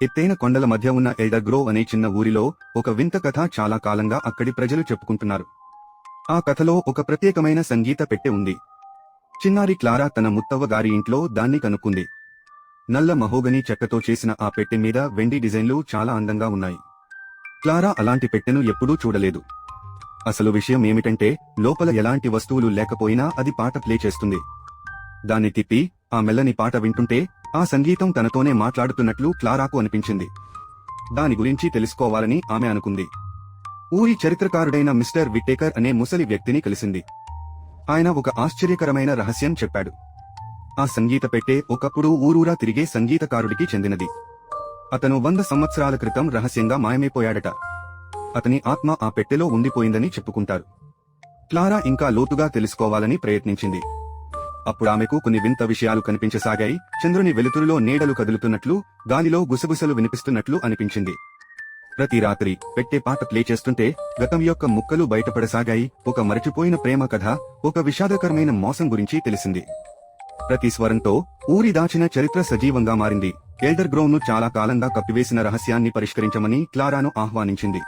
ఎత్తైన కొండల మధ్య ఉన్న ఎల్డగ్రో అనే చిన్న ఊరిలో ఒక వింత కథ చాలా కాలంగా అక్కడి ప్రజలు చెప్పుకుంటున్నారు. ఆ కథలో ఒక ప్రత్యేకమైన సంగీత పెట్టె ఉంది. చిన్నారి క్లారా తన ముత్తవ్వ గారి ఇంట్లో దాన్ని కనుక్కుంది. నల్ల మహోగని చెక్కతో చేసిన ఆ పెట్టె మీద వెండి డిజైన్లు చాలా అందంగా ఉన్నాయి. క్లారా అలాంటి పెట్టెను ఎప్పుడూ చూడలేదు. అసలు విషయం ఏమిటంటే లోపల ఎలాంటి వస్తువులు లేకపోయినా అది పాట ప్లే చేస్తుంది. దాన్ని తిప్పి ఆ మెల్లని పాట వింటుంటే ఆ సంగీతం తనతోనే మాట్లాడుతున్నట్లు క్లారాకు అనిపించింది. దాని గురించి తెలుసుకోవాలని ఆమె అనుకుంది. ఊరి చరిత్రకారుడైన మిస్టర్ విట్టేకర్ అనే ముసలి వ్యక్తిని కలిసింది. ఆయన ఒక ఆశ్చర్యకరమైన రహస్యం చెప్పాడు. ఆ సంగీత పెట్టె ఒకప్పుడు ఊరూరా తిరిగే సంగీతకారుడికి చెందినది. అతను వంద సంవత్సరాల క్రితం రహస్యంగా మాయమైపోయాడట. అతని ఆత్మ ఆ పెట్టెలో ఉండిపోయిందని చెప్పుకుంటారు. క్లారా ఇంకా లోతుగా తెలుసుకోవాలని ప్రయత్నించింది. అప్పుడు ఆమెకు కొన్ని వింత విషయాలు కనిపించసాగాయి. చంద్రుని వెలుతురులో నీడలు కదులుతున్నట్లు గాలిలో గుసగుసలు వినిపిస్తున్నట్లు అనిపించింది. ప్రతి రాత్రి పెట్టే పాట ప్లే చేస్తుంటే గతం యొక్క ముక్కలు బయటపడసాగాయి. ఒక మరచిపోయిన ప్రేమ కథ ఒక విషాదకరమైన మోసం గురించి తెలిసింది. ప్రతి స్వరంతో ఊరి దాచిన చరిత్ర సజీవంగా మారింది. ఎల్డర్ గ్రోవ్ను చాలా కాలంగా కప్పివేసిన రహస్యాన్ని పరిష్కరించమని క్లారాను ఆహ్వానించింది.